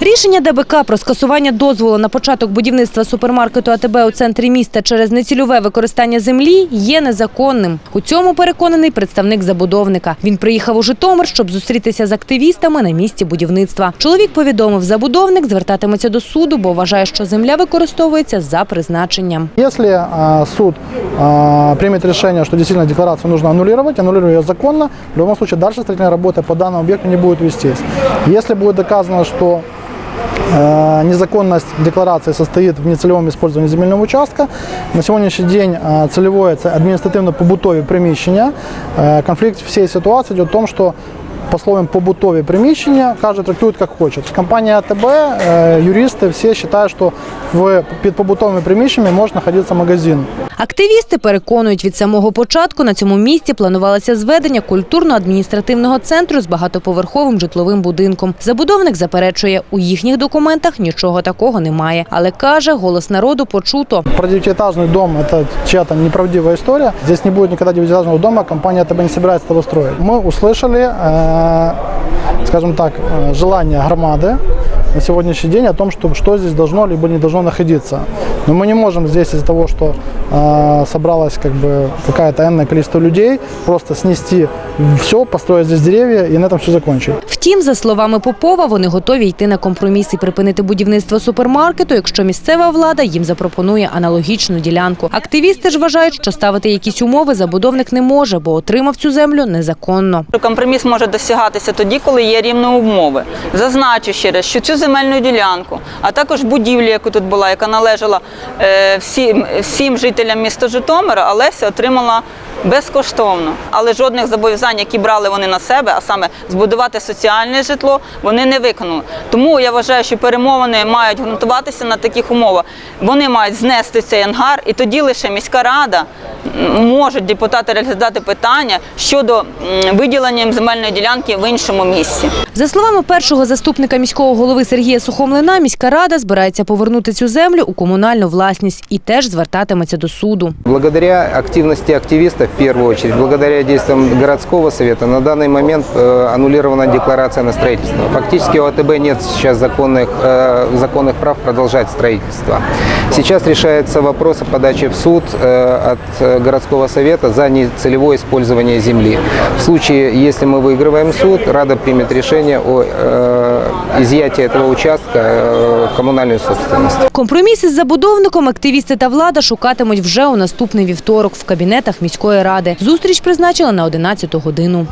Рішення ДБК про скасування дозволу на початок будівництва супермаркету АТБ у центрі міста через нецільове використання землі є незаконним. У цьому переконаний представник забудовника. Він приїхав у Житомир, щоб зустрітися з активістами на місці будівництва. Чоловік повідомив, забудовник звертатиметься до суду, бо вважає, що земля використовується за призначенням. А, суд а, примет решение, что действительно декларацию нужно аннулировать, аннулируя ее законно, в любом случае дальше строительная работа по данному объекту не будет вестись. Если будет доказано, э, незаконность декларации состоит в нецелевом использовании земельного участка. На сегодняшний день э, целевое это административно-побутове приміщення. Э, Конфликт всей ситуации идет в том, что по словам побутові приміщення, каже, трактують як хочуть. Компанія АТБ, е, юристи всі вважають, що в, під побутовими приміщеннями може знаходитися магазин. Активісти переконують, від самого початку на цьому місці планувалося зведення культурно-адміністративного центру з багатоповерховим житловим будинком. Забудовник заперечує, у їхніх документах нічого такого немає. Але каже, голос народу почуто. Про девятиэтажный дом – это чья-то неправдивая история. Здесь не будет никогда девятиэтажного дома, компания АТБ не собирается этого строить. Мы услышали, э, скажем так, э, желание громады на сегодняшний день о том, что, что здесь должно либо не должно находиться. Но мы не можем здесь из-за того, что э, собралось как бы какое-то энное количество людей, просто снести все, построить здесь деревья и на этом все закончить. Втім, за словами Попова, вони готові йти на компроміс і припинити будівництво супермаркету, якщо місцева влада їм запропонує аналогічну ділянку. Активісти ж вважають, що ставити якісь умови забудовник не може, бо отримав цю землю незаконно. Компроміс може досягатися тоді, коли є рівні умови. Зазначу ще раз, що цю земельну ділянку, а також будівлю, яка тут була, яка належала е, всім, всім жителям міста Житомира, Олеся отримала безкоштовно. Але жодних зобов'язань, які брали вони на себе, а саме збудувати соціальне житло, вони не виконали. Тому я вважаю, що перемовини мають ґрунтуватися на таких умовах. Вони мають знести цей ангар, і тоді лише міська рада можуть депутати розглядати питання щодо м, виділення їм земельної ділянки в іншому місці. За словами першого заступника міського голови Сергія Сухомлина, міська рада збирається повернути цю землю у комунальну власність і теж звертатиметься до суду. Благодаря активности активистов, в первую очередь, благодаря действиям городского совета, на данный момент э, аннулирована декларация на строительство. Фактически у АТБ нет сейчас законных, э, законных прав продолжать строительство. Сейчас решается вопрос о подаче в суд э, от э, городского совета за нецелевое использование земли. В случае, если мы выигрываем суд, Рада примет решение о э, изъятии этого участка э, в коммунальную собственность. Компроміс із забудовником активісти та влада шукатимуть вже у наступний вівторок в кабінетах міської ради. Зустріч призначили на 11 годину.